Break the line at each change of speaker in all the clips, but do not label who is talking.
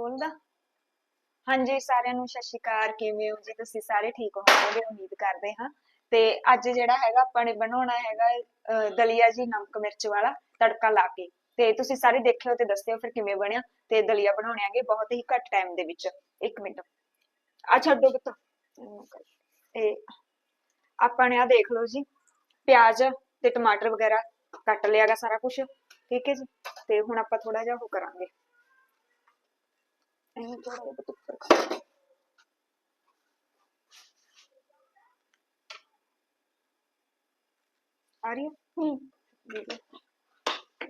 ਖੋਲਦਾ ਹਾਂਜੀ, ਸਾਰਿਆਂ ਨੂੰ ਸਤਿ ਸ਼੍ਰੀ ਅਕਾਲ, ਕਿਵੇਂ ਹੋ ਜੀ? ਤੁਸੀਂ ਸਾਰੇ ਠੀਕ ਹੋਵੋਗੇ? ਉਮੀਦ ਕਰਦੇ ਹਾਂ। ਤੇ ਅੱਜ ਜਿਹੜਾ ਹੈਗਾ, ਆਪਾਂ ਨੇ ਬਣਾਉਣਾ ਹੈਗਾ ਦਲੀਆ ਜੀ ਨਮਕ ਮਿਰਚ ਵਾਲਾ ਤੜਕਾ ਲਾ ਕੇ। ਤੇ ਤੁਸੀਂ ਸਾਰੇ ਦੇਖਿਓ ਤੇ ਦੱਸਿਓ ਫਿਰ ਕਿਵੇਂ ਬਣਿਆ। ਤੇ ਦਲੀਆ ਬਣਾਉਣੇ ਬਹੁਤ ਹੀ ਘੱਟ ਟਾਈਮ ਦੇ ਵਿੱਚ। ਇੱਕ ਮਿੰਟ। ਆ ਛੱਡੋ ਕਿਤੋਂ ਤੇ ਆਪਾਂ ਨੇ ਆ ਦੇਖ ਲਓ ਜੀ। ਪਿਆਜ਼ ਤੇ ਟਮਾਟਰ ਵਗੈਰਾ ਕੱਟ ਲਿਆਗਾ ਸਾਰਾ ਕੁਝ ਠੀਕ ਹੈ ਜੀ? ਤੇ ਹੁਣ ਆਪਾਂ ਥੋੜਾ ਜਿਹਾ ਉਹ ਕਰਾਂਗੇ।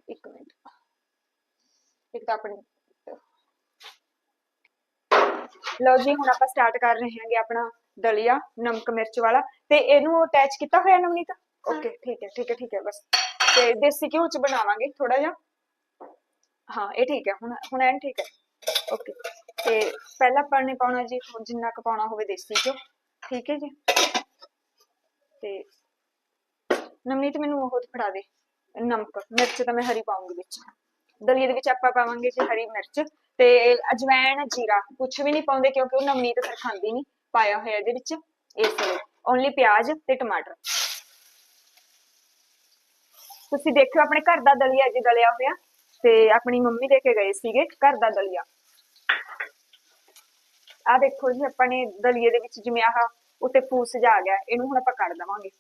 ਇੱਕ ਮਿੰਟ ਇੱਕ ਤਾਂ ਆਪਣੀ ਲਓ ਜੀ ਹੁਣ ਆਪਾਂ ਸਟਾਰਟ ਕਰ ਰਹੇ ਹਾਂਗੇ ਆਪਣਾ ਦਲੀਆ ਨਮਕ ਮਿਰਚ ਵਾਲਾ ਤੇ ਇਹਨੂੰ ਅਟੈਚ ਕੀਤਾ ਹੋਇਆ ਨਵਨੀਤ ਓਕੇ ਠੀਕ ਹੈ ਠੀਕ ਹੈ ਠੀਕ ਹੈ ਬਸ ਤੇ ਦੇਸੀ ਘਿਓ ਚ ਬਣਾਵਾਂਗੇ ਥੋੜਾ ਜਿਹਾ ਹਾਂ ਇਹ ਠੀਕ ਹੈ ਹੁਣ ਹੁਣ ਐਨ ਠੀਕ ਹੈ ਓਕੇ ਤੇ ਪਹਿਲਾਂ ਆਪਾਂ ਨੇ ਪਾਉਣਾ ਜੀ ਜਿੰਨਾ ਕੁ ਪਾਉਣਾ ਹੋਵੇ ਦੇਸੀ ਘਿਓ। ਠੀਕ ਹੈ ਜੀ? ਤੇ ਨਵਨੀਤ ਮੈਨੂੰ ਉਹ ਫੜਾ ਦੇ, ਨਮਕ, ਮਿਰਚ ਤਾਂ ਮੈਂ ਹਰੀ ਪਾਉਂਗੀ ਵਿੱਚ। ਦਲੀਏ ਦੇ ਵਿੱਚ ਆਪਾਂ ਪਾਵਾਂਗੇ ਜੀ ਹਰੀ ਮਿਰਚ ਤੇ ਅਜਵਾਇਣ ਜੀਰਾ ਕੁਝ ਵੀ ਨਹੀਂ ਪਾਉਂਦੇ ਕਿਉਂਕਿ ਉਹ ਨਵਨੀਤ ਫਿਰ ਖਾਂਦੀ ਨਹੀਂ, ਪਾਇਆ ਹੋਇਆ ਇਹਦੇ ਵਿੱਚ, ਇਸ ਲਈ। ਓਨਲੀ ਪਿਆਜ਼ ਤੇ ਟਮਾਟਰ। ਤੁਸੀਂ ਦੇਖਿਓ ਆਪਣੇ ਘਰ ਦਾ ਦਲੀਆ ਜੀ ਦਲਿਆ ਹੋਇਆ ਤੇ ਆਪਣੀ ਮੰਮੀ ਦੇ ਕੇ ਗਏ ਸੀਗੇ ਘਰ ਦਾ ਦਲੀਆ। ਆ ਦੇਖੋ ਜੀ, ਆਪਾਂ ਨੇ ਦਲੀਏ ਦੇ ਵਿੱਚ ਜਿਵੇਂ ਆਹ ਉੱਤੇ ਫੂਸ ਜਾ ਗਿਆ, ਇਹਨੂੰ ਹੁਣ ਆਪਾਂ ਕੱਢ ਦਵਾਂਗੇ।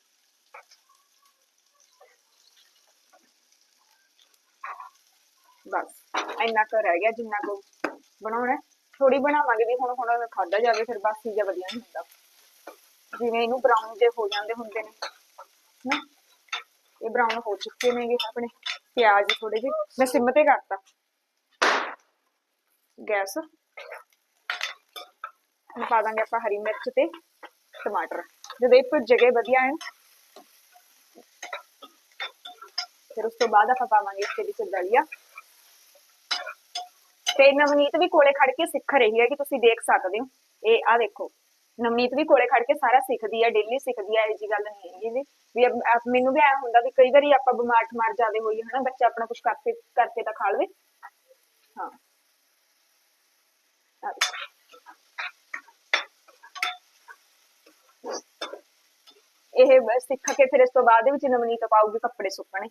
ਬਸ, ਇੰਨਾ ਕੁ ਰਹਿ ਗਿਆ ਜਿੰਨਾ ਕੁ ਬਣਾਉਣਾ। ਥੋੜੀ ਬਣਾਵਾਂਗੇ ਵੀ ਹੁਣ ਹੁਣ ਖਾਦਾ ਜਾਵੇ, ਫਿਰ ਬਸ ਚੀਜ਼ਾਂ ਵਧੀਆ ਨਹੀਂ ਹੁੰਦਾ। ਜਿਵੇਂ ਇਹਨੂੰ ਬਰਾਊਨ ਜੇ ਹੋ ਜਾਂਦੇ ਹੁੰਦੇ ਨੇ ਨਾ ਇਹ ਬਰਾਊਨ ਹੋ ਚੁੱਕੇ ਨੇਗੇ ਆਪਣੇ। ਪਿਆਜ਼ ਥੋੜੇ ਜਿਹੇ, ਮੈਂ ਸਿਮ ਤੇ ਕਰਤਾ। ਗੈਸ। ਹੁਣ ਪਾ ਦਾਂਗੇ ਆਪਾਂ ਹਰੀ ਮਿਰਚ ਤੇ ਟਮਾਟਰ। ਜਦੋਂ ਇਹ ਭੁੱਜ ਗਏ, ਵਧੀਆ ਐਨ ਫਿਰ ਉਸ ਤੋਂ ਬਾਅਦ ਆਪਾਂ ਪਾਵਾਂਗੇ ਇਸ ਦੇ ਵਿੱਚ ਦਲੀਆ ਤੇ ਨਵਨੀਤ ਵੀ ਕੋਲੇ ਖੜ ਕੇ ਸਿੱਖ ਰਹੀ ਹੈ ਕਿ ਤੁਸੀਂ ਦੇਖ ਸਕਦੇ ਹੋ। ਇਹ ਆ ਦੇਖੋ, ਨਵਨੀਤ ਵੀ ਕੋਲੇ ਖੜ ਕੇ ਸਾਰਾ ਸਿੱਖਦੀ ਆ ਡੇਲੀ ਸਿੱਖਦੀ ਆ ਇਹ ਜੀ ਗੱਲ ਨਹੀਂ ਹੈਗੀ ਵੀ ਵੀ ਮੈਨੂੰ ਵੀ ਐ ਹੁੰਦਾ ਵੀ ਕਈ ਵਾਰੀ ਆਪਾਂ ਬਿਮਾਰ ਠਮਾਰ ਜਾਦੇ ਹੋਈ ਹਨਾ, ਬੱਚਾ ਆਪਣਾ ਕੁਝ ਕਰਕੇ ਕਰਕੇ ਤਾਂ ਖਾ ਲਵੇ। ਹਾਂ ਆ ਦੇਖੋ। ਇਹ ਸਿੱਖ ਕੇ ਫਿਰ ਇਸ ਤੋਂ ਬਾਅਦ ਦੇ ਵਿੱਚ ਨਵਨੀਤ ਪਾਊਗੀ ਕੱਪੜੇ ਸੁੱਕਣੇ।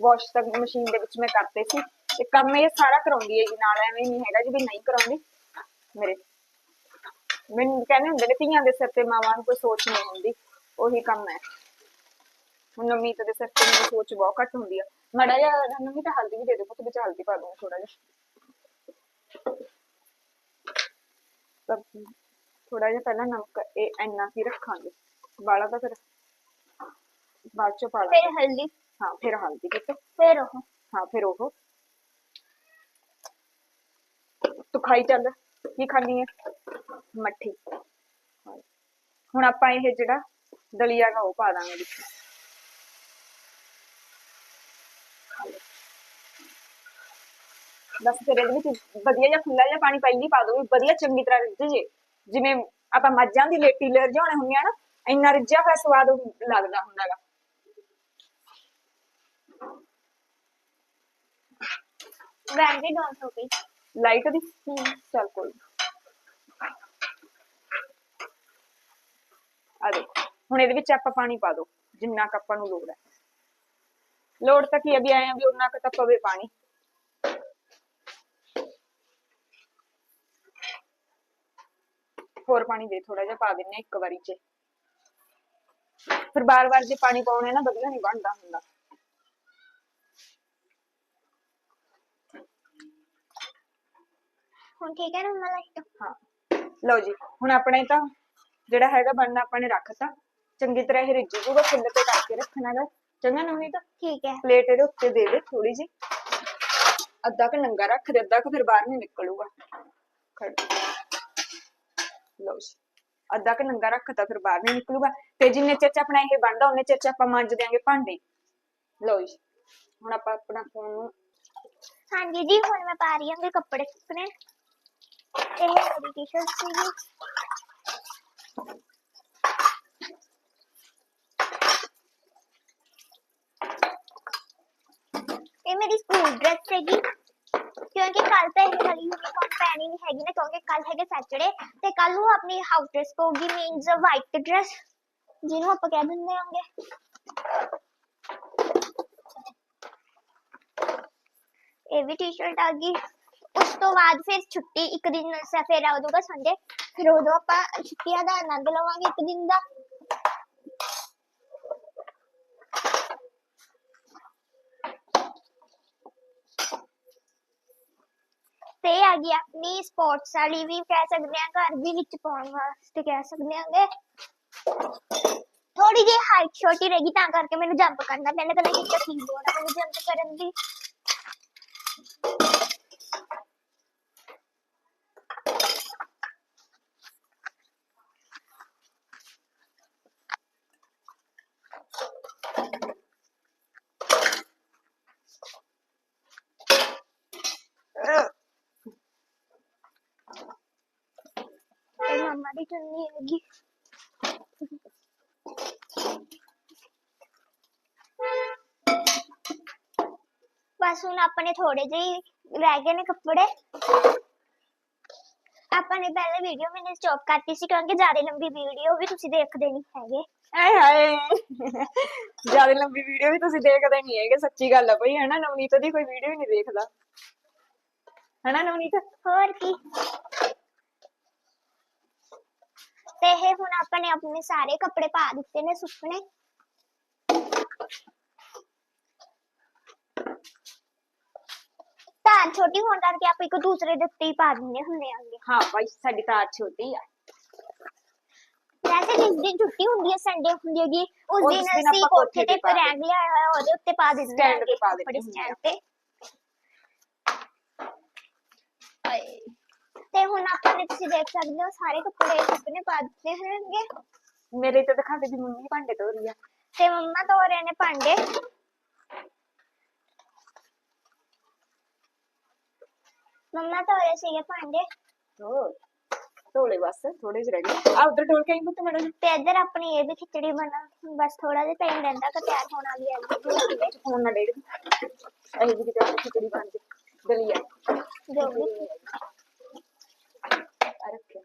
ਵਾਸ਼ ਤੱਕ ਮਸ਼ੀਨ ਦੇ ਵਿੱਚ ਮੈਂ ਕਰਤੇ ਸੀ। ਤੇ ਕੰਮ ਇਹ ਸਾਰਾ ਕਰਾਉਂਦੀ ਹੈ ਜੀ ਨਾਲ ਐਵੇਂ ਨਹੀਂ ਹੈਗਾ ਜੀ ਵੀ ਨਹੀਂ ਕਰਾਉਂਦੀ। ਮੇਰੇ ਮੈਨੂੰ ਕਹਿੰਦੇ ਹੁੰਦੇ ਨੇ ਧੀਆਂ ਦੇ ਸਿਰ ਤੇ ਮਾਵਾਂ ਨੂੰ ਕੋਈ ਸੋਚ ਨਹੀਂ ਹੁੰਦੀ, ਉਹੀ ਕੰਮ ਹੈ। ਹੁਣ ਨਵਨੀਤ ਦੇ ਸਿਰ ਤੇ ਮੇਰੀ ਸੋਚ ਬਹੁਤ ਘੱਟ ਹੁੰਦੀ ਆ। ਮੜਾ ਜਿਹਾ ਨਵਨੀਤ ਹਲਦੀ ਵੀ ਦੇ ਦੇ ਪੁੱਤ ਵਿੱਚ ਹਲਦੀ ਪਾ ਦੂੰ ਥੋੜਾ ਜਿਹਾ। ਥੋੜਾ ਜਿਹਾ ਪਹਿਲਾਂ ਨਮਕ ਇਹ ਇੰਨਾ ਹੀ ਰੱਖਾਂਗੇ। ਵਾਲਾ ਤਾਂ ਫਿਰ ਬਾਅਦ ਚ ਪਾ
ਫਿਰ ਹਲਦੀ।
ਹਾਂ ਫਿਰ ਹਲਦੀ ਪੁੱਤ
ਫਿਰ ਉਹ।
ਹਾਂ ਫਿਰ ਉਹ। ਤੂੰ ਖਾਈ ਚੱਲ ਕੀ ਖਾਣੀ ਹੈ ਮੱਠੀ। ਹੁਣ ਆਪਾਂ ਇਹ ਜਿਹੜਾ ਦਲੀਆ ਗਾ ਉਹ ਪਾ ਦਾਂਗੇ ਵਿੱਚ। ਬਸ ਫਿਰ ਇਹਦੇ ਵਿੱਚ ਵਧੀਆ ਜਿਹਾ ਖੁੱਲਾ ਜਿਹਾ ਪਾਣੀ ਪਹਿਲੀ ਪਾ ਦੋ ਵਧੀਆ ਚੰਗੀ ਤਰ੍ਹਾਂ ਰਿੱਝ ਜੇ। ਜਿਵੇਂ ਆਪਾਂ ਮੱਝਾਂ ਦੀ ਲੇਟੀ ਲੇਰ ਜਿਹਾਉਣੇ ਹੁੰਦੀਆਂ ਨਾ ਇੰਨਾ ਰਿੱਝਿਆ ਹੋਇਆ ਸਵਾਦ ਲੱਗਦਾ ਹੁੰਦਾਗਾ
ਵੈਂਡੀ ਡਾਊਨ ਹੋ ਗਈ
ਲਾਈਟ ਦੀ ਚੱਲ ਕੋਈ। ਆ ਦੇਖੋ ਹੁਣ ਇਹਦੇ ਵਿੱਚ ਆਪਾਂ ਪਾਣੀ ਪਾ ਦੋ ਜਿੰਨਾ ਕੁ ਆਪਾਂ ਨੂੰ ਲੋੜ ਹੈ। ਲੋੜ ਤਾਂ ਕੀ ਵੀ ਆਏ ਆ ਵੀ ਉਹਨਾਂ ਕੁ ਤਾਂ ਪਵੇ ਪਾਣੀ। ਹੋਰ ਪਾਣੀ ਦੇ ਥੋੜਾ ਜਿਹਾ ਪਾ ਦਿੰਨੇ ਇੱਕ ਵਾਰੀ ਚ। ਫਿਰ ਬਾਰ-ਬਾਰ ਜੇ ਪਾਣੀ ਪਾਉਣੇ ਨਾ ਵਧੀਆ ਨਹੀਂ ਬਣਦਾ ਹੁੰਦਾ।
ਹੁਣ ਠੀਕ ਹੈ ਨਾ ਮਮਾ ਲਾਈਟ?
ਹਾਂ। ਲਓ ਜੀ ਹੁਣ ਆਪਣੇ ਤਾਂ ਜਿਹੜਾ ਹੈਗਾ ਬਣਨਾ ਆਪਾਂ ਨੇ ਰੱਖਤਾ ਚੰਗੀ ਤਰ੍ਹਾਂ ਇਹ ਰਿੱਝ ਜੂਗਾ ਫੁੱਲ ਤੇ ਕਰਕੇ ਰੱਖਣਾਗਾ ਚੰਗਾ ਨਵੀਂ ਤਾਂ?
ਠੀਕ ਹੈ।
ਪਲੇਟ ਇਹਦੇ ਉੱਤੇ ਦੇ ਦੇ ਥੋੜੀ ਜੀ ਅੱਧਾ ਕ ਨੰਗਾ ਰੱਖ ਦੇ ਅੱਧਾ ਕ ਫਿਰ ਬਾਹਰ ਨਹੀਂ ਨਿਕਲੂਗਾ। ਖੜ। ਲਓ ਜੀ। ਅੱਧਾ ਕ ਨੰਗਾ ਰੱਖਤਾ, ਫਿਰ ਬਾਹਰ ਨਹੀਂ ਨਿਕਲੂਗਾ। ਤੇ ਜਿੰਨੇ ਚਿਰ 'ਚ ਆਪਣਾ ਇਹ ਬਣਦਾ, ਉਹਨੇ ਚਿਰ 'ਚ ਆਪਾਂ ਮੰਜ ਦਿਆਂਗੇ ਭਾਂਡੇ। ਲਓ ਜੀ, ਹੁਣ ਆਪਾਂ ਆਪਣਾ ਫੋਨ ਨੂੰ
ਹਾਂਜੀ ਜੀ, ਹੁਣ ਮੈਂ ਪਾ ਰਹੀ ਹਾਂ ਕੱਪੜੇ ਸੁੱਕਣੇ। ਇਹ ਮੇਰੀ ਟੀ-ਸ਼ਰਟ ਸੀਗੀ। ਇਹ ਮੇਰੀ ਸਕੂਲ ਡਰੈਸ ਸੀਗੀ। ਕਿਉਂਕਿ ਕੱਲ ਤਾਂ ਇਹ ਵਾਲੀ ਯੂਨੀਫਾਰਮ ਪਹਿਨ ਹੈਗੀ ਨਾ, ਕਿਉਂਕਿ ਕੱਲ ਹੈਗਾ ਸੈਟਰਡੇ ਤੇ ਕੱਲ ਨੂੰ ਆਪਣੀ ਹਾਊਸ ਡਰੈਸ ਪਊਗੀ ਮੀਨਸ ਵਾਈਟ ਡਰੈਸ ਜਿਹਨੂੰ ਆਪਾਂ ਕਹਿ ਦਿੰਦੇ ਹਾਂਗੇ। ਇਹ ਵੀ ਟੀ-ਸ਼ਰਟ ਆ ਗਈ। ਉਸ ਤੋਂ ਬਾਅਦ ਫਿਰ ਛੁੱਟੀ ਇੱਕ ਦਿਨ ਸ- ਫਿਰ ਆ ਜਾਊਗਾ ਸੰਡੇ ਫਿਰ ਉਦੋਂ ਆਪਾਂ ਛੁੱਟੀਆਂ ਦਾ ਆਨੰਦ ਲਵਾਂਗੇ ਇੱਕ ਦਿਨ ਦਾ। ਤੇ ਆ ਗਈ ਆਪਣੀ ਸਪੋਰਟਸ ਵਾਲੀ ਵੀ ਕਹਿ ਸਕਦੇ ਆ ਘਰ ਵੀ ਵਿੱਚ ਪਾਉਣ ਵਾਸਤੇ ਕਹਿ ਸਕਦੇ ਆਂਗੇ ਥੋੜੀ ਜਿਹੀ ਹਾਈਟ ਛੋਟੀ ਰਹੇਗੀ ਤਾਂ ਕਰਕੇ ਮੈਨੂੰ ਜੰਪ ਕਰਨਾ। ਪੈਣਾ ਤਾਂ ਨਹੀਂ ਤਕਲੀਫ ਹੋਣਾ ਮੈਨੂੰ ਜੰਪ ਕਰਨ ਦੀ। ਦੀ ਚੁੰਨੀ ਹੈਗੀ। ਬਸ ਹੁਣ ਆਪਣੇ ਥੋੜੇ ਜਿਹੇ ਰਹਿ ਗਏ ਨੇ ਕੱਪੜੇ। ਆਪਾਂ ਨੇ ਪਹਿਲੇ ਵੀਡੀਓ ਮੈंने ਸਟਾਪ ਕਰਤੀ ਸੀ ਕਿਉਂਕਿ ਜ਼ਿਆਦਾ ਲੰਬੀ ਵੀਡੀਓ ਵੀ ਤੁਸੀਂ ਦੇਖਦੇ ਨਹੀਂ ਹੈਗੇ।
ਆਏ ਹਾਏ। ਜ਼ਿਆਦਾ ਲੰਬੀ ਵੀਡੀਓ ਵੀ ਤੁਸੀਂ ਦੇਖਦੇ ਨਹੀਂ ਹੈਗੇ ਸੱਚੀ ਗੱਲ ਆ ਬਈ ਹਨਾ ਨਵਨੀਤ ਦੀ ਕੋਈ ਵੀਡੀਓ ਹੀ ਨਹੀਂ ਦੇਖਦਾ। ਹਨਾ ਨਵਨੀਤ?
ਹੋਰ ਕੀ। ਤੇ ਇਹ ਹੁਣ ਆਪਾਂ ਨੇ ਆਪਣੇ ਸਾਰੇ ਕੱਪੜੇ ਪਾ ਦਿੱਤੇ ਨੇ ਸੁੱਕਣੇ ਤਾਰ ਛੋਟੀ ਹੋਣ ਕਰਕੇ ਆਪਾਂ ਇੱਕ ਦੂਸਰੇ ਦੇ ਉੱਤੇ ਹੀ ਪਾ ਦਿੰਦੇ ਹੁੰਦੇ ਆਂਗੇ
ਹਾਂ ਭਾਈ ਸਾਡੀ ਤਾਰ ਛੋਟੀ ਆ
ਵੈਸੇ ਜਿਸ ਦਿਨ ਛੁੱਟੀ ਹੁੰਦੀ ਹੈ ਸੰਡੇ ਹੁੰਦੀ ਹੈਗੀ ਉਸ
ਉਸ
ਦਿਨ
ਦਿਨ
ਅਸੀਂ
ਆਪਾਂ
ਕੋਠੇ
ਕੋਠੇ
ਤੇ
ਤੇ ਪਾ
ਪਰਾਂਗ ਲਿਆਇਆ ਹੋਇਆ ਉਹਦੇ ਉੱਤੇ ਪਾ ਦਿੰਦੇ
Stand ਤੇ
ਆਂਗੇ
ਪਾ ਦਿੰਦੇ
ਕੱਪੜੇ
ਹੁੰਦੇ ਆ।
stand ਤੇ ਤੇ ਹੁਣ ਆਪਾਂ ਨੇ ਤੁਸੀਂ ਦੇਖ ਸਕਦੇ ਹੋ ਸਾਰੇ ਕੱਪੜੇ ਸੁੱਕਣੇ ਪਾ ਦਿੱਤੇ ਹੋਣਗੇ।
ਮੇਰੇ ਤੇ ਦਿਖਾ ਦੇ ਵੀ ਮੰਮੀ ਭਾਂਡੇ ਧੋ ਰਹੀ ਆ।
ਤੇ ਮੰਮਾ ਧੋ ਰਹੇ ਨੇ ਭਾਂਡੇ। ਮੰਮਾ ਧੋ ਰਹੇ ਸੀਗੇ ਭਾਂਡੇ।
ਧੋ ਧੋਲੇ ਬਸ ਥੋੜੇ ਜਿਹੇ ਰਹਿ ਗਏ। ਆ ਉਧਰ ਢੋਲ ਕੇ ਆਈ ਪੁੱਤ ਮੇਰਾ
ਤੇ ਇੱਧਰ ਆਪਣੀ ਇਹ ਵੀ ਖਿਚੜੀ ਬਣਾ ਬਸ ਥੋੜਾ ਜਿਹਾ ਟਾਈਮ ਰਹਿੰਦਾ ਕਿ ਤਿਆਰ ਹੋਣ ਵਾਲੀ ਹੈ
ਫੋਨ ਨਾ ਡੇੜ ਇਹ ਵੀ ਕਿਤੇ ਖਿਚੜੀ ਬਣ ਜੇ। ਦਲੀਆ
ਜੋ ਵੀ।
ਆ ਰੱਖਿਆ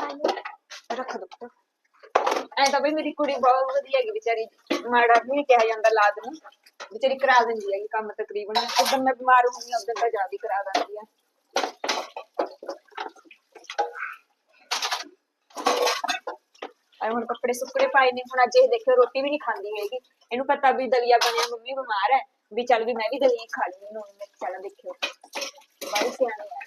ਆਲੂ
ਰੱਖ ਦੋ। ਪੁੱਤ ਐ ਤਾਂ ਬਈ ਮੇਰੀ ਕੁੜੀ ਬਹੁਤ ਵਧੀਆ ਹੈਗੀ ਵਿਚਾਰੀ। ਮਾੜਾ ਵੀ ਨਹੀਂ ਕਿਹਾ ਜਾਂਦਾ ਲਾਦ ਨੂੰ ਵਿਚਾਰੀ ਕਰਾ ਦਿੰਦੀ ਹੈਗੀ ਕੰਮ ਤਕਰੀਬਨ। ਉਦੋਂ ਮੈਂ ਬਿਮਾਰ ਹੁੰਦੀ ਆ ਉਦੋਂ ਤਾਂ ਜ਼ਿਆਦਾ ਕਰਾ ਦਿੰਦੀ ਆ ਆਏ ਹੁਣ ਕੱਪੜੇ ਸੁੱਕੜੇ ਪਾਏ ਨੇ ਹੁਣ ਅੱਜ ਇਹ ਦੇਖਿਓ ਰੋਟੀ ਵੀ ਨਹੀਂ ਖਾਂਦੀ ਹੈਗੀ। ਇਹਨੂੰ ਪਤਾ ਵੀ ਦਲੀਆ ਬਣਿਆ ਮੰਮੀ ਬਿਮਾਰ ਹੈ। ਵੀ ਚੱਲ ਵੀ ਮੈਂ ਵੀ ਦਲੀਆ ਖਾ ਲਈ ਨੂੰ ਮੈਂ ਚੱਲ ਦੇਖਿਓ। ਬੜੀ ਸਿਆਣੀ ਹੈ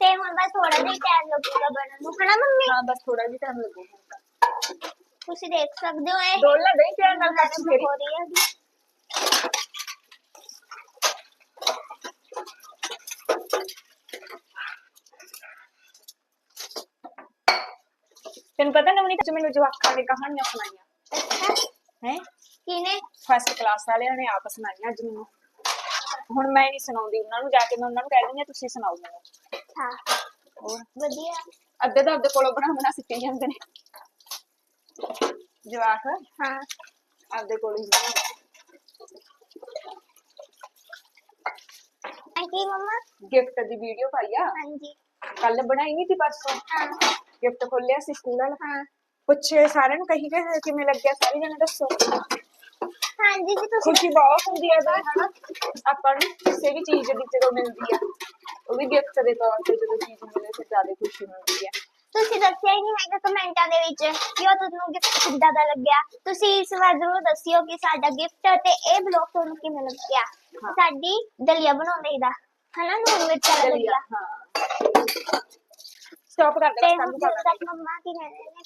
ਤੇ ਹੁਣ ਬਸ ਥੋੜਾ ਜਿਹਾ ਟਾਈਮ ਲੱਗੂਗਾ ਬਣਨ ਨੂੰ ਹਨਾ ਮੰਮੀ?
ਹਾਂ ਬਸ ਥੋੜਾ ਜਿਹਾ ਟਾਈਮ ਲੱਗੂਗਾ
ਤੁਸੀਂ ਦੇਖ ਸਕਦੇ ਹੋ ਇਹ।
ਡੋਲ ਨਾ ਦਹੀਂ ਪਿਆਰ ਨਾਲ ਕੱਟ ਫੇਰੀ
ਹੋ ਰਹੀ ਹੈ
ਤੈਨੂੰ ਪਤਾ ਨਵਨੀ ਤੇ ਮੈਨੂੰ ਜਵਾਕਾਂ ਨੇ ਕਹਾਣੀਆਂ ਸੁਣਾਈਆਂ।
ਅੱਛਾ
ਹੈ?
ਕਿਨੇ
ਫਸਟ ਕਲਾਸ ਵਾਲਿਆਂ ਨੇ ਆਪ ਸੁਣਾਈਆਂ ਅੱਜ ਮੈਨੂੰ। ਹੁਣ ਮੈਂ ਨਹੀਂ ਸੁਣਾਉਂਦੀ ਉਹਨਾਂ ਨੂੰ ਜਾ ਕੇ ਮੈਂ ਉਹਨਾਂ ਨੂੰ ਕਹਿ ਦਿੰਦੀ ਹਾਂ ਤੁਸੀਂ ਸੁਣਾਓ ਮੈਨੂੰ।
ਹਾਂ।
ਹੋਰ?
ਵਧੀਆ।
ਅੱਧੇ ਤਾਂ ਆਪਦੇ ਕੋਲੋਂ ਬਣਾ ਬਣਾ ਸਿੱਟੀ ਜਾਂਦੇ ਨੇ। ਜਵਾਕ?
ਹਾਂ।
ਆਪਦੇ ਕੋਲ ਹੀ ਬਣਾਉਂਦੇ।
Aunty mama?
ਗਿਫਟ ਦੀ ਵੀਡੀਓ ਪਾਈ ਆ।
ਹਾਂਜੀ।
ਕੱਲ ਬਣਾਈ ਨਹੀਂ ਸੀ ਪਰਸੋਂ?
ਹਾਂ।
ਗਿਫਟ ਖੋਲਿਆ ਸੀ ਸਕੂਲ ਵਾਲਾ।
ਹਾਂ।
ਪੁੱਛੇ ਸਾਰਿਆਂ ਨੂੰ ਕਹੀ ਗਏ ਕਿਵੇਂ ਲੱਗਿਆ? ਸਾਰੇ ਜਣੇ ਦੱਸੋ।
ਹਾਂਜੀ ਜੀ ਤੁਸੀਂ
ਖੁਸ਼ੀ ਬਹੁਤ ਹੁੰਦੀ ਹੈ ਤਾਂ ਹਨਾ? ਆਪਾਂ ਨੂੰ ਕਿਸੇ ਵੀ ਚੀਜ਼ ਦੀ ਜਦੋਂ ਮਿਲਦੀ ਆ ਉਹ ਵੀ ਗਿਫਟ ਦੇ ਤੌਰ ਤੇ ਜਦੋਂ ਚੀਜ਼ ਮਿਲੇ ਫਿਰ ਜ਼ਿਆਦਾ ਖੁਸ਼ੀ ਹੁੰਦੀ ਹੈ
ਤੁਸੀਂ ਦੱਸਿਆ ਹੀ ਨਹੀਂ ਹੈਗਾ ਕਮੈਂਟਾਂ ਦੇ ਵਿੱਚ ਕਿ ਉਹ ਤੁਹਾਨੂੰ ਗਿਫਟ ਕਿੱਦਾਂ ਦਾ ਲੱਗਿਆ। ਤੁਸੀਂ ਇਸ ਵਾਰ ਜ਼ਰੂਰ ਦੱਸਿਓ ਕਿ ਸਾਡਾ ਗਿਫਟ ਤੇ ਇਹ ਬਲੌਗ ਤੁਹਾਨੂੰ ਕਿਵੇਂ ਲੱਗਿਆ। ਸਾਡੀ ਦਲੀਆ ਬਣਾਉਂਦੇ ਦਾ ਹਨਾ? ਨੂਨ ਮਿਰਚ ਵਾਲਾ ਦਲੀਆ
ਹਾਂ। ਸਟਾਪ ਕਰ ਦੇ
ਜਦੋਂ
ਕੱਲ
ਤੱਕ ਮੰਮਾ ਕੀ ਕਹਿੰਦੇ ਨੇ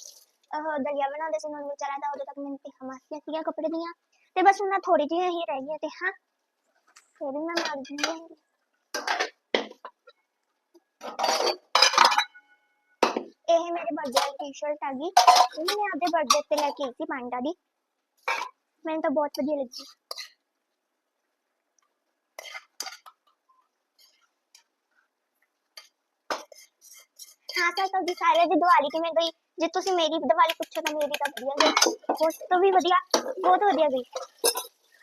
ਉਹ ਦਲੀਆ ਬਣਾਉਂਦੇ ਸੀ ਮਿਰਚ ਵਾਲਾ ਤਾਂ ਉਦੋਂ ਤੱਕ ਮੈਨੂੰ ਤੇ ਹਮਾਸੀਆਂ ਸੀਗੀਆਂ ਕੱਪੜੇ ਦੀਆਂ। ਤੇ ਬਸ ਉਹਨਾਂ ਥੋੜੀ ਜਿਹੀ ਹੀ ਰਹਿ ਗਈਆਂ ਤੇ ਹਾਂ ਫਿਰ ਮੈਂ ਮਾਰ ਦਿੰਦੀ ਇਹ ਮੇਰੇ ਬਰਥਡੇ ਵਾਲੀ ਟੀ-ਸ਼ਰਟ ਆ ਗਈ। ਇਹ ਮੈਂ ਆਪਦੇ ਬਰਥਡੇ ਤੇ ਲੈ ਕੇ ਆਈ ਸੀ ਪਾਂਡਾ ਦੀ। ਮੈਨੂੰ ਤਾਂ ਬਹੁਤ ਵਧੀਆ ਲੱਗੀ। ਹਾਂ ਸਰ ਤੁਹਾਡੀ ਸਾਰਿਆਂ ਦੀ ਦੀਵਾਲੀ ਕਿਵੇਂ ਗਈ? ਜੇ ਤੁਸੀਂ ਮੇਰੀ ਦੀਵਾਲੀ ਪੁੱਛੋ ਤਾਂ ਮੇਰੀ ਤਾਂ ਵਧੀਆ ਗਈ। ਉਸ ਤੋਂ ਵੀ ਵਧੀਆ ਬਹੁਤ ਵਧੀਆ ਗਈ।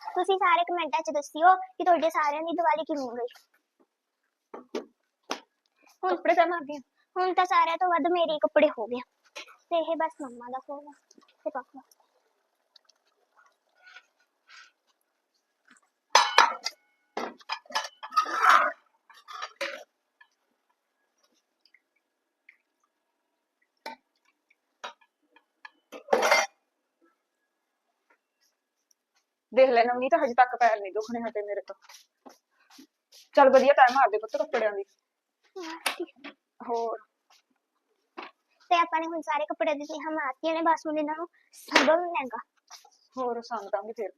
ਤੁਸੀਂ ਸਾਰੇ ਕਮੈਂਟਾਂ 'ਚ ਦੱਸਿਓ ਕਿ ਤੁਹਾਡੇ ਸਾਰਿਆਂ ਦੀ ਦੀਵਾਲੀ ਕਿਵੇਂ ਗਈ।
ਕੱਪੜੇ ਤਾਂ ਮਾਰਦੀ
ਹੁਣ ਤਾਂ ਸਾਰਿਆਂ ਤੋਂ ਵੱਧ ਮੇਰੇ ਹੀ ਕੱਪੜੇ ਹੋ ਗਏ। ਤੇ ਇਹ ਬਸ ਮੰਮਾ ਦਾ ਫੋਨ ਤੇ ਪਾਪਾ।
ਦੇਖ ਲੈ ਨਵਨੀਤ ਹਜੇ ਤੱਕ ਪੈਰ ਨਹੀਂ ਦੁਖਣੇ ਹਟੇ ਮੇਰੇ ਤੋਂ। ਚੱਲ ਵਧੀਆ ਟਾਈਮ ਮਾਰ ਦੇ ਪੁੱਤ ਕੱਪੜਿਆਂ ਦੀ। ਹੋਰ?
ਤੇ ਆਪਾਂ ਨੇ ਹੁਣ ਸਾਰੇ ਕੱਪੜੇ ਦਿੱਤੇ ਹਮ ਆਤੀਆਂ ਨੇ ਬਸ ਹੁਣ ਇਹਨਾਂ ਨੂੰ ਸੰਭਲ ਲੈਗਾ
ਹੋਰ ਸੰਗ ਦਾਂਗੇ ਫਿਰ।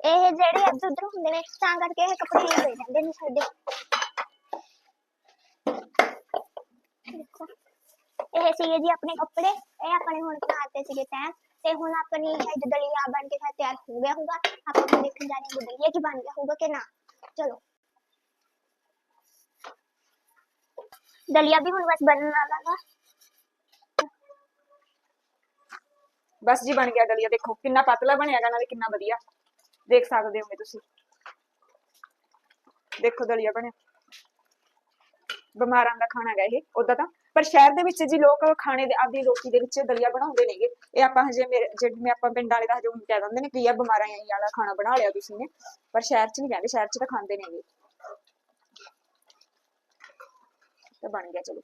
ਇਹ ਜਿਹੜੇ ਇੱਧਰ ਉੱਧਰ ਹੁੰਦੇ ਨੇ ਤਾਂ ਕਰਕੇ ਇਹ ਕੱਪੜੇ ਨਹੀਂ ਪਏ ਰਹਿੰਦੇ ਨੇ ਸਾਡੇ। ਦੇਖੋ। ਇਹ ਸੀਗੇ ਜੀ ਆਪਣੇ ਕੱਪੜੇ ਇਹ ਆਪਾਂ ਨੇ ਹੁਣ ਬਣਾਤੇ ਸੀਗੇ ਤੈਅ ਤੇ ਹੁਣ ਆਪਣੀ ਸ਼ਾਇਦ ਦਲੀਆ ਬਣ ਕੇ ਸ਼ਾਇਦ ਤਿਆਰ ਹੋ ਗਿਆ ਹੋਊਗਾ ਆਪਾਂ ਹੁਣ ਦੇਖਣ ਜਾ ਰਹੇ ਹਾਂ ਕਿ ਦਲੀਆ ਕੀ ਬਣ ਗਿਆ ਹੋਊਗਾ ਕਿ ਨਾ ਚਲੋ ਦਲੀਆ ਵੀ ਹੁਣ ਬਸ ਬਣਨ ਵਾਲਾ ਵਾ
ਬਸ ਜੀ ਬਣ ਗਿਆ ਦਲੀਆ ਦੇਖੋ ਕਿੰਨਾ ਪਤਲਾ ਬਣਿਆਗਾ ਨਾਲੇ ਕਿੰਨਾ ਵਧੀਆ ਦੇਖ ਸਕਦੇ ਹੋਗੇ ਤੁਸੀਂ ਦੇਖੋ ਦਲੀਆ ਬਣਿਆ ਬਿਮਾਰਾਂ ਦਾ ਖਾਣਾ ਗਾ ਇਹ ਉਦਾਂ ਤਾਂ ਪਰ ਸ਼ਹਿਰ ਦੇ ਵਿੱਚ ਜੀ ਲੋਕ ਖਾਣੇ ਦੇ, ਆਪਦੀ ਰੋਟੀ ਦੇ ਵਿੱਚ ਦਲੀਆ ਬਣਾਉਂਦੇ ਨੇਗੇ। ਇਹ ਆਪਾਂ ਹਜੇ ਮੇਰੇ ਜਿਵੇਂ ਆਪਾਂ ਪਿੰਡ ਵਾਲੇ ਤਾਂ ਹਜੇ ਹੁਣ ਕਹਿ ਦਿੰਦੇ ਨੇ ਕਿ ਇਹ ਬਿਮਾਰਾਂ ਆਈ ਵਾਲਾ ਖਾਣਾ ਬਣਾ ਲਿਆ ਤੁਸੀਂ ਨੇ। ਪਰ ਸ਼ਹਿਰ 'ਚ ਨਹੀਂ ਕਹਿੰਦੇ, ਸ਼ਹਿਰ 'ਚ ਤਾਂ ਖਾਂਦੇ ਨੇਗੇ। ਤਾਂ ਬਣ ਗਿਆ, ਚਲੋ।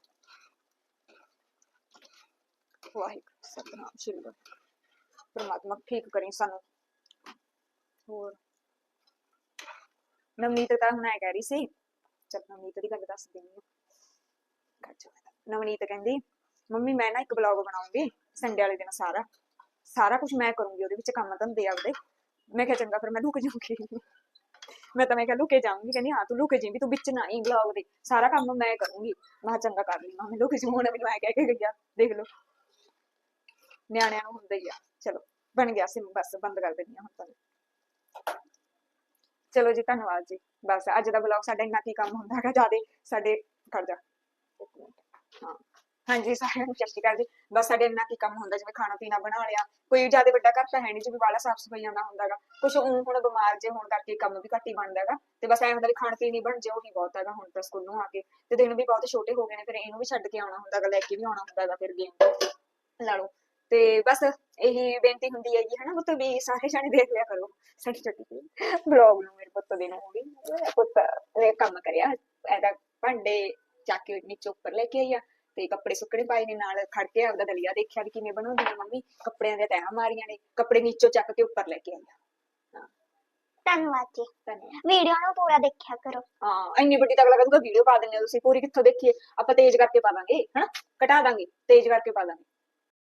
ਵਾਹਿਗੁਰੂ, ਸਤਨਾਮ, ਸ਼੍ਰੀ ਵਾਹਿਗੁਰੂ ਪਰਮਾਤਮਾ ਠੀਕ ਕਰੀ ਸਾਨੂੰ। ਹੋਰ? ਨਵਨੀਤ ਤਾਂ ਹੁਣ ਐ ਕਹਿ ਰਹੀ ਸੀ। ਚੱਲ ਨਵਨੀਤ ਦੀ ਗੱਲ ਦੱਸ ਦਿੰਦੀ ਹਾਂ। ਘਰ ਨਵਨੀਤ ਕਹਿੰਦੀ, ਮੰਮੀ, ਮੈਂ ਨਾ ਇੱਕ ਬਲੌਗ ਬਣਾਉਂਗੀ ਸੰਡੇ ਵਾਲੇ ਦਿਨ ਸਾਰਾ। ਸਾਰਾ ਕੁਝ ਮੈਂ ਕਰੂੰਗੀ, ਉਹਦੇ ਵਿੱਚ ਕੰਮ ਧੰਦੇ ਆਪਦੇ ਮੈਂ ਕਿਹਾ, ਚੰਗਾ, ਫਿਰ ਮੈਂ ਲੁਕ ਜਾਊਂਗੀ। ਮੈਂ ਤਾਂ ਮੈਂ ਕਿਹਾ, ਲੁਕੇ ਜਾਊਂਗੀ। ਕਹਿੰਦੀ, ਹਾਂ, ਤੂੰ ਲੁਕੇ ਜੀ ਵੀ ਤੂੰ ਵਿੱਚ ਨਾ ਹੀ ਬਲੌਗ ਦੇ। ਸਾਰਾ ਕੰਮ ਮੈਂ ਕਰੂੰਗੀ। ਮੈਂ ਚੰਗਾ, ਕਰ ਲਈ। ਮੈਂ ਲੁਕ ਜਾਊਂ, ਹੁਣ ਮੈਨੂੰ ਐ ਕਹਿ ਕੇ ਗਈ ਦੇਖ ਲਓ। ਨਿਆਣਿਆਂ ਨੂੰ ਹੁੰਦਾ ਹੀ ਆ। ਚਲੋ, ਬਣ ਗਿਆ ਸਿਮ ਬਸ ਬੰਦ ਕਰ ਦਿੰਦੀ ਹਾਂ ਹੁਣ ਤਾਂ। ਚਲੋ ਜੀ, ਧੰਨਵਾਦ ਜੀ। ਬਸ, ਅੱਜ ਦਾ ਬਲੌਗ ਸਾਡਾ ਇੰਨਾ ਕੀ ਕੰਮ ਹੁੰਦਾ ਹੈਗਾ, ਜਿਆਦੇ ਸਾਡੇ ਕਰ ਜਾ। ਹਾਂ ਹਾਂਜੀ, ਸਾਰਿਆਂ ਨੂੰ ਸਤਿ ਸ਼੍ਰੀ ਅਕਾਲ ਜੀ। ਬਸ ਸਾਡੇ ਇੰਨਾ ਕੀ ਕੰਮ ਹੁੰਦਾ, ਜਿਵੇਂ ਖਾਣਾ ਪੀਣਾ ਬਣਾ ਲਿਆ। ਕੋਈ ਜ਼ਿਆਦਾ ਵੱਡਾ ਘਰ ਤਾਂ ਹੈ ਨਹੀਂ, ਜਿਵੇਂ ਵਾਲਾ ਸਾਫ਼ ਸਫਾਈਆਂ ਦਾ ਹੁੰਦਾਗਾ। ਕੁਝ ਉਹ ਹੁਣ ਬਿਮਾਰ ਜੇ ਹੋਣ ਕਰਕੇ ਕੰਮ ਵੀ ਘੱਟ ਹੀ ਬਣਦਾ ਤੇ ਬਸ ਐਂ ਹੁੰਦਾ ਵੀ ਖਾਣ ਪੀਣ ਹੀ ਬਣ ਜੇ ਉਹੀ ਬਹੁਤ ਹੈਗਾ ਹੁਣ ਤਾਂ ਸਕੂਲੋਂ ਆ ਕੇ। ਤੇ ਦਿਨ ਵੀ ਬਹੁਤ ਛੋਟੇ ਹੋ ਗਏ ਨੇ, ਫਿਰ ਇਹਨੂੰ ਵੀ ਛੱਡ ਕੇ ਆਉਣਾ ਹੁੰਦਾਗਾ, ਲੈ ਕੇ ਵੀ ਆਉਣਾ ਹੁੰਦਾਗਾ, ਫਿਰ ਗੇਮ ਲਾ ਲਓ। ਤੇ ਬਸ ਇਹੀ ਬੇਨਤੀ ਹੁੰਦੀ ਹੈ ਹਨਾ, ਪੁੱਤ, ਵੀ ਸਾਰੇ ਜਾਣੇ ਦੇਖ ਲਿਆ ਕਰੋ। ਸਾਡੀ ਛੋਟੀ ਬਲੌਗ ਨੂੰ, ਮੇਰੇ ਪੁੱਤ ਦੇ ਨੂੰ। ਹੋ ਗਈ ਪੁੱਤ ਕੰਮ ਕਰਿਆ ਐਦਾ ਭਾਂਡੇ ਚੱਕ ਕੇ ਨੀਚੇ ਉੱਪਰ ਲੈ ਕੇ ਆਈਆ ਤੇ ਕੱਪੜੇ ਸੁੱਕਣੇ ਪਾਏ ਨੇ ਨਾਲ ਖੜ ਕੇ ਆਪਦਾ ਦਲੀਆ ਦੇਖਿਆ ਵੀ ਕਿਵੇਂ ਬਣਾਉਂਦੀ ਹੈ ਮੰਮੀ। ਕੱਪੜਿਆਂ ਦੇ ਤੈਹਾਂ ਮਾਰੀਆਂ ਨੇ ਕੱਪੜੇ ਨੀਚੋਂ ਚੱਕ ਕੇ ਉੱਪਰ ਲੈ ਕੇ ਆਈਆ
ਧੰਨਵਾਦ ਜੀ।
ਧੰਨਵਾਦ।
ਵੀਡੀਓ ਨੂੰ ਪੂਰਾ ਦੇਖਿਆ ਕਰੋ।
ਹਾਂ ਇੰਨੀ ਵੱਡੀ ਤੱਕ ਲੱਗਦਾ ਵੀਡੀਓ ਪਾ ਦਿੰਦੇ ਹੋ ਤੁਸੀਂ ਪੂਰੀ ਕਿੱਥੋਂ ਦੇਖੀਏ ਆਪਾਂ ਤੇਜ਼ ਕਰਕੇ ਪਾ ਦਾਂਗੇ ਹਨਾ? ਘਟਾ ਦਾਂਗੇ ਤੇਜ਼ ਕਰਕੇ ਪਾ ਦਾਂਗੇ।